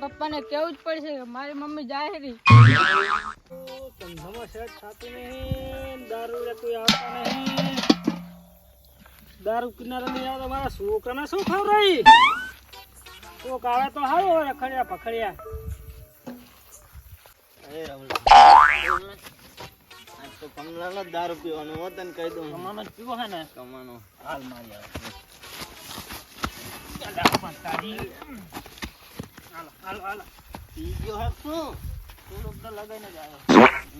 પપ્પાને કેવું જ પડશે કે મારી મમ્મી જાય રહી ધંધામાં સેટ થતું નહીં દારૂ રે કોઈ આવતા નહીં દારૂ કિનારે નહીં આવતા મારા છોકરાને શું ખવડાવી કોક આવે તો હારું રખડ્યા પખડ્યા. અરે રવલા. આજ તો કમલાનો દારૂ પીવાનો હો તને કહી દઉં. કમાનો જ પીવો હે ને. કમાનો. હાલ મારી આવે. તારી. હાલો હાલો હાલો. પી ગયો શું? થોડુંક તો લગાઈને જ આવ્યો.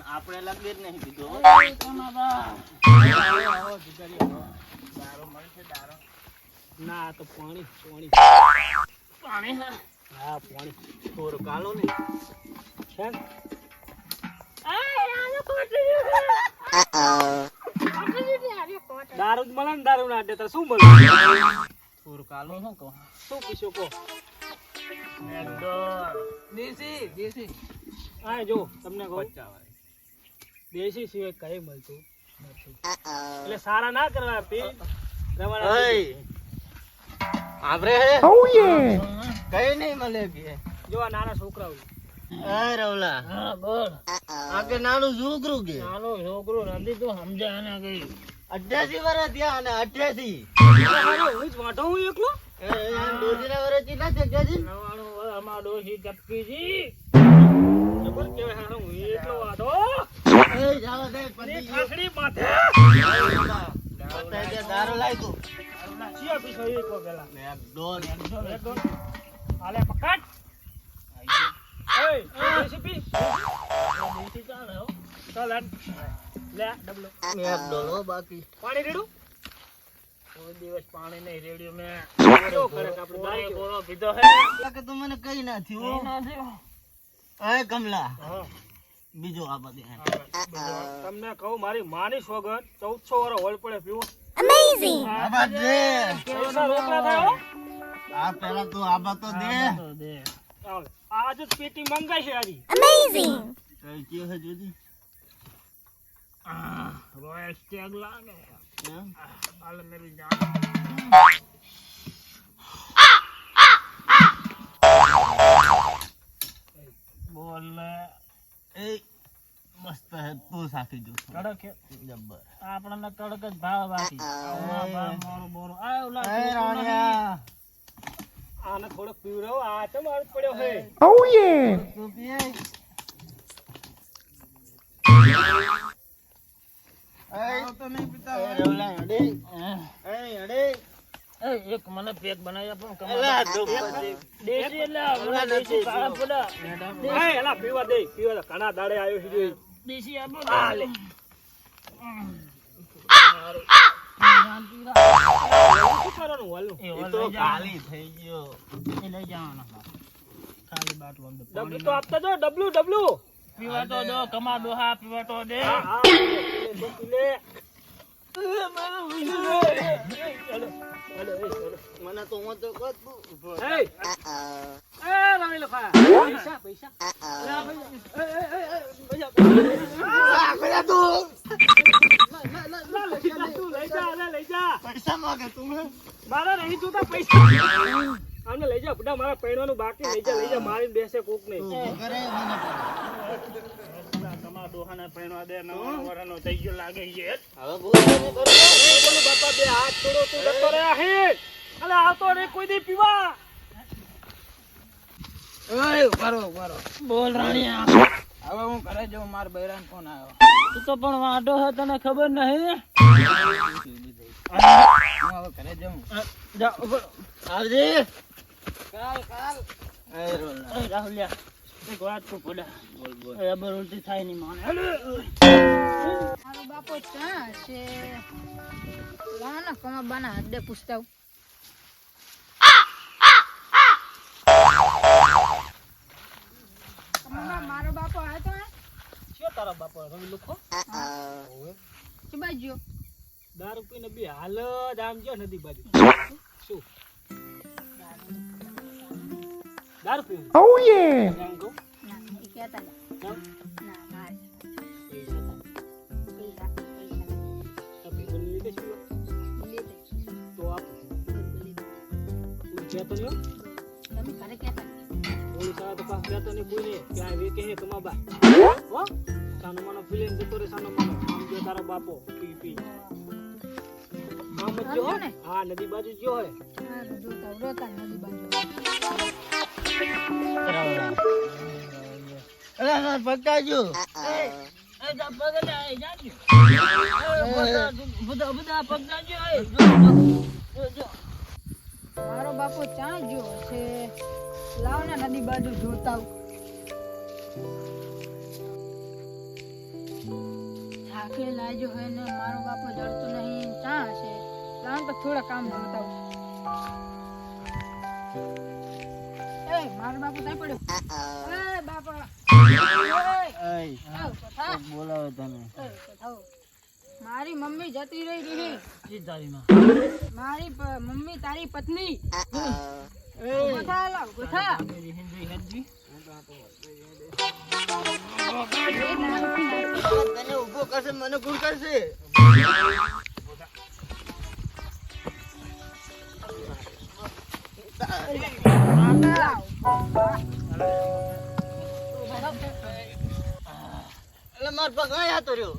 આપણે લગી જ નહીં પીધો દારો. દારૂ મળશે દારૂ ના તો પાણી પાણી. પાણી હા? પાણી. થોડું કાલો ને. છે દારૂ મળે ને દારૂ ના તો શું મળે? થોડું કાલો શું કીશું કહો? દેશી દેશી. હા જો તમને કહું. દેશી સિવાય કઈ મળતું નથી. એટલે સારા ના કરવા પી આપણે કઈ નહીં મળે કે જો આ નાના છોકરાઓ. એ રવલા. હા બોલ. આ કે નાનું છોકરું કે? નાનો છોકરો નથી તું સમજાય ને કઈ. અઠ્યાસી વર્ષ થયા અને અઠ્યાસી. હું જ વાંટો હું એકલો? એ આમ ડોશીના વર્ષ કેટલા અમાર ડોશી ચપકી જી. જબર કેવાય હા હું એકલો વાંટો એ જાવા દે પતિ ની માથે. પતાઈ દે દારૂ લાવી તું ચિયા પીછો એક પેલા? એક ડોલ એક દોન હાલે પકડ. ઓય દેશી પી ચાલે હો ચાલ લે ડબલો. એક ડોલ બાકી. પાણી રેડું? દિવસ પાણી નહીં રેડ્યું મેં કે આપણે દારૂ હે? કે તું મને કઈ ના થયું? નહીં ના થયું. એ કમલા. બીજો આ બધે તમને કહું મારી માની સોગન ચૌદસો વર્ષ હોળ પડે પીવો. આબા દે પૈસા રોકડા થાય હો. આ પેલા તું આબા તો દે. આજ પેટી મંગાઈ છે આજી. કઈ કયો હે જુદી એમ? હાલ મેરી જાન બોલ. એ મસ્ત હે તું સાખી જો કડક. જબ્બર આપણને કડક જ ભાવ બાકી મોરો બોરો આ ઓલા એ રાણિયા આને થોડોક પીવડાવો આ તો મારું પડ્યો હે પીએ એ તો નહીં પીતા એ રવલા અડે એ અડે એ એક મને પેક બનાવી આપો ને એલા કમાલ. તું પછી. દેશી એટલે આ દેશી કાળા પોડા. એ, એલા પીવા દે પીવા ઘણા દાડે આવ્યો છે દેશી આપો લે. શું કરવાનું હાલું? એ તો ખાલી થઈ ગયો. ડબલું તો આપતા જો ડબલું ડબલું. પીવા તો દો કમા પીવા તો દે હા, લે, લે, લે. મને તો હું તો તું રવી લખા. તું લઈ જા લઈ જા. માંગે તું મારા નહીં જોતા પૈસા આમને લઈ જા બધા મારા પૈણવાનું બાકી લઈ જા લઈ જા મારી બેસે કોક ને તું કરે મને કમા ડોહા ને પૈણવા દે નવા વરાનો થઈ ગયો લાગે છે. હવે બોલ. બાપા બે હાથ છોડો તું જતો રહ્યા હે અલે આવતો રે કોઈ દી પીવા. બોલ રાણીયા હવે હું ઘરે જાઉં માર બૈરાન ફોન આવ્યો? તું તો પણ વાંઢો હે તને ખબર નહીં હું? હવે ઘરે જઉં. જા ઉપર. આવજે. કાલ કાલ. એ રોલા એ રાહુલિયા એક વાત કો પડ્યા બોલ બોલ. એ અબર ઉલટી થાય નહીં માને. મારો બાપો ચા છે. લાના કમા બાના હડે પૂછતા આવું. કમા મારો બાપો આવ્યો તો હે? શું તારા બાપા તમે લુખો કે બાજુ દારૂ પીને બે હાલ જ આમ જો નદી બાજુ શું દારૂ પીવું એમ કહું ના એ કહેતા હતા. કેમ? ના મારે પૈસા થાય. પૈસા પૈસા આ ભાઈબંધને લીધે જ પીવા. લીધે તો આપો બધું લીધું તું જ્યાં તો લ્યો તમે ઘરે કહેતા હતા. પોલીસ આવે તો પા કહેતો નહીં કોઈને કે આ વેકે હે કમાબા હો સાનો માનો ફિલિંગ જતો રે સાનો માનો આમ જો તારો બાપો પી પી. આમ જ જો હો ને? હા. નદી બાજુ જો હે હા, જોતા રોતા નદી બાજુ. પકાજો એ જા પગલે એ જાજો એ બધા બધા બધા પગ જાજો એ જો જો, જો જો. મારો બાપો ક્યાં જો છે. લાવ ને નદી બાજુ જોતા થાકે લાગ્યો હોય ને મારો બાપો જડતો નહીં ક્યાં હશે. ત્યાં તો થોડા કામ જોતા આવું. મારો બાપો ત્યાં પડ્યો. બાપા. બોલાવે. મારી મમ્મી જતી રહી રહી તારી મારી મમ્મી તારી પત્ની. લાવ, તને કરશે મને ગુણ કરશે માર પગ આયા તો રહ્યો.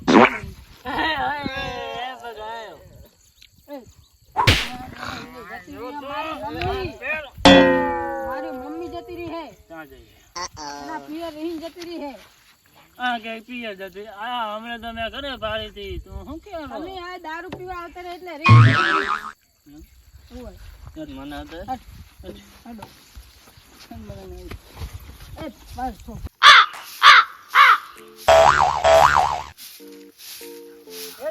આ કે પિયર જતી આ હમણાં તો મેં ઘરે પાડી હતી. તું શું કે અમે આ દારૂ પીવા આવતા રહે એટલે ઓય, મને હતો હેડો. એ બસ છો. એ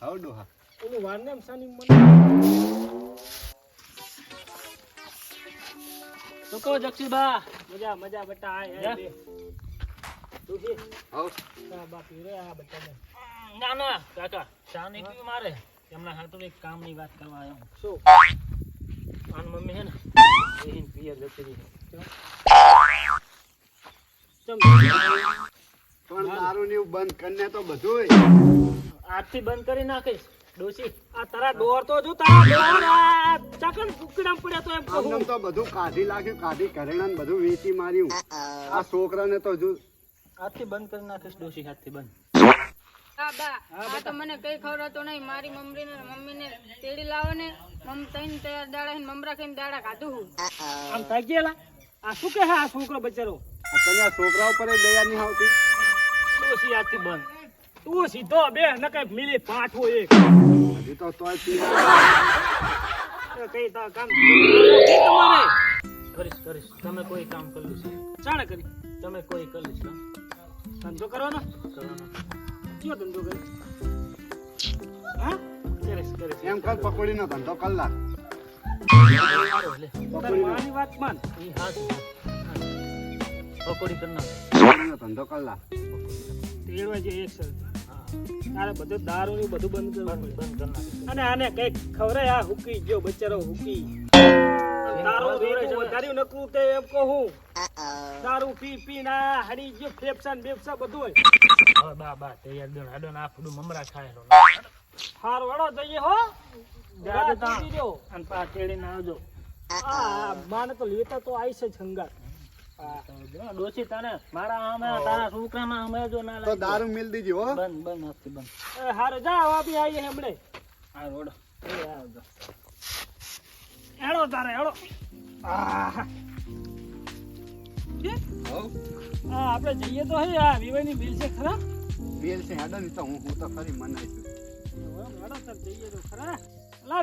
હાવ ડોહા. સાની મને કહો જક્ષીબા મજા મજા બટા આય આય બે ડોશી હાવ બાપી રે આ બટા ના ના કાકા ચા નહીં મારે એમના હાથું એક કામની વાત કરવા આવ્યો શું આન મમ્મી છે ને એહીન પિયર જતી રહી ચમ પણ દારૂ ને બંધ કરીને તો બધું આજથી બંધ કરી નાખીશ ડોસી આ તારા ડોર તો જો તારા ડોર ચાકણ કુકડામ પડ્યા તો એમ તો બધું કાઢી લાગ્યું કાઢી ઘરેણા ને બધું વેચી માર્યું. આ છોકરાને તો જો આજથી બંધ કરી નાખીશ ડોસી હાથથી બંધ. હા બા આ તો મને કઈ ખવડાવતો નહીં. મારી મમ્મી ને મમ્મી ને તેડી લાવો ને દાડા ને મમરા ખાઈને દાડા ખાધું હું. આમ આ શું કહે આ છોકરો બચારો? આ તને આ છોકરા ઉપર દયા નહીં આવતી? ડોસી આજથી બંધ. તું સીધો બે ન કઈ મિલી પાઠો એક. હજી તો તોય એ કઈ તા કામ તમારે. કરીશ કરીશ. તમે કોઈ કામ કર્યું છે ચાણે કરી. તમે કોઈ કર્યું કામ ધંધો કરવાનો કયો ધંધો કરે? હા? કરીશ કરીશ એમ કર પકોડીનો ધંધો કલાક. માની વાત માન. ઈ હાથ પકોડી કરી પકોડીનો ધંધો કલાક. તેડવા જે એક સર તારે બધું દારૂ ને બધું બંધ અને આને કંઈક ખવરાય આ હુકી જો બચારો હુકી. વધાર્યું નકરું તે એમ કહું. દારૂ પી પી ના હરી ગયો ફેફસા ને બેફસા બધું હોય. હવે બા બા તૈયાર બેન હાડો ને ફૂડું મમરા ખાય રો હાર વડો જઈએ હો. જાજો તા. અને પા તેડીને આવજો. આ માને તો લેતા તો આઈ છે જો ડોસી તને મારા આમે તારા છોકરાના આમે જો ના તો દારૂ મિલ દીજી હો. બન બન હારે જા આ બી આવીએ હમણે. આ રોડ આવજો. હેડો તારે હેડો આપણે જઈએ તો હે આ વિવાયની બિલ છે ખરા? બિલ છે હેડો ને તો હું હું તો ખરી હેડો જઈએ તો ખરા. અલા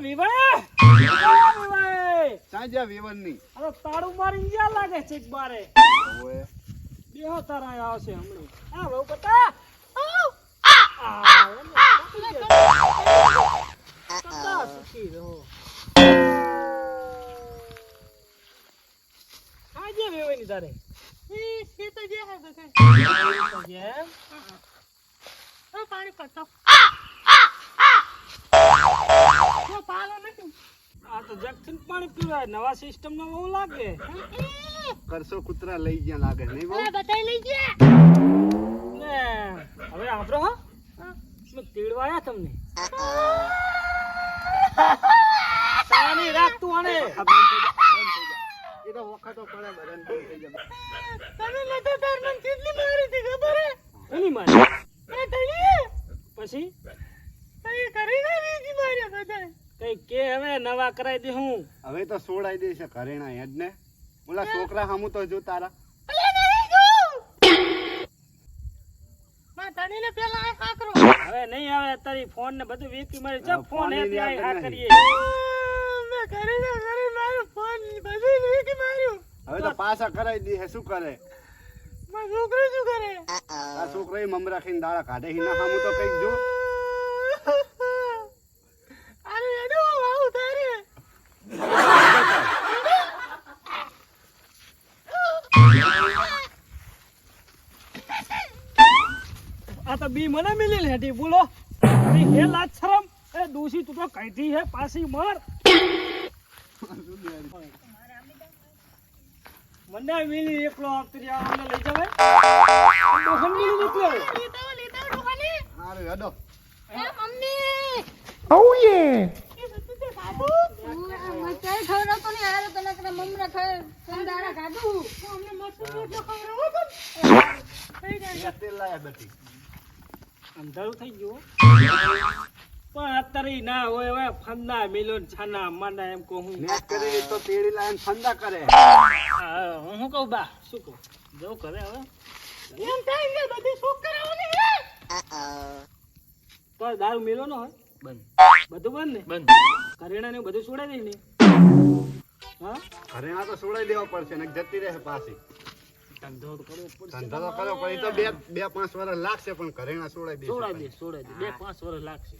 જ્યાં વેવનની હવે તાળું મારી ગયા લાગે છે બારે? ઓએ બેહો તારા આવશે હમણાં. આ આ, આજે વેવાની તારે? જેમ? આ તો જગથી પાણી પીવાય. નવા સિસ્ટમ નો બહુ લાગે. કરસો કૂતરા લઈ ગયા લાગે નહીં બહુ? ને હવે આપણો હો. મેં તેડવા તમને. સાની રાખ તું આને આ બંધ થઈ જા બંધ થઈ જા એ તો વખતો પડે બધાને બંધ થઈ જાય તને નતો તાર મને કેટલી મારી હતી ખબર હે? એની મારી? એ તળીએ પછી? તઈ કરી ના રીજી માર્યા બધા કઈ કે હવે નવા કરાઈ દે હું. હવે તો સોડાઈ દેશે ઘરેણા હેડ ને. ઓલા છોકરા સામું તો જો તારા. હવે નહીં આવે તારી ફોન ને બધું વેચી મારી. ફોન હે આ હવે તો પાછા કરાઈ દે શું કરે? આ છોકરો મમ રાખીને દાડા કાઢે હિના સામું તો કંઈક જો. આ તો બી મને મિલી લેટી બોલો. હે લાજ શરમ. એ દોષી તું તો કઈથી હે, પાછી માર. મને મિલી એકલો લઈ મિલી નીકળ્યો હારું હેડો એ મમ્મી Oh, મને કઈ ખવડાવતો નહીં હારે લાયા બધી અંધારું થઈ ગયું પણ અત્યારે ના હોય હવે ફંદા મિલો છાના માના એમ કહું નેટ કરી તો તેડી લાઈન ફંદા કરે. હા, હું શું કહું બા? શું કહું? જવું કરે હવે. તો દારૂ મિલો ન હોય? બંધ. બધું બંધ ને? બંધ. કરેણા ને બધું છોડાઈ દઈ ને? હા કરેણા તો છોડાઈ દેવા પડશે ને જતી રહે પાછી. ધંધો કરવો પડશે. ધંધો તો કરો પણ તો બે બે પાંચ વર્ષ લાગશે પણ ઘરેણા સોડાઈ દેશે છોડાઈ દે છોડાઈ દે બે પાંચ વર્ષ લાગશે.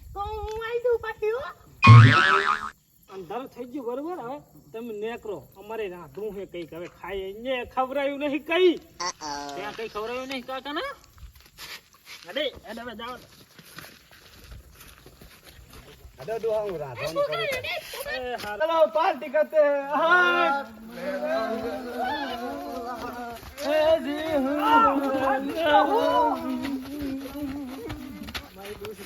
અંધારું થઈ ગયું બરોબર? હવે તમે નેકરો અમારે રાંધવું હે કંઈક. હવે ખાઈ ને ખવરાયું નહીં કઈ. ત્યાં કઈ ખવડાવ્યું નહીં કાકા ના? અરે અરે હવે જાઓ. હેડો ડોહા હું રાંધવાનું કરું એ હાલો. પાર્ટી કરતે હા. અમારી દોષ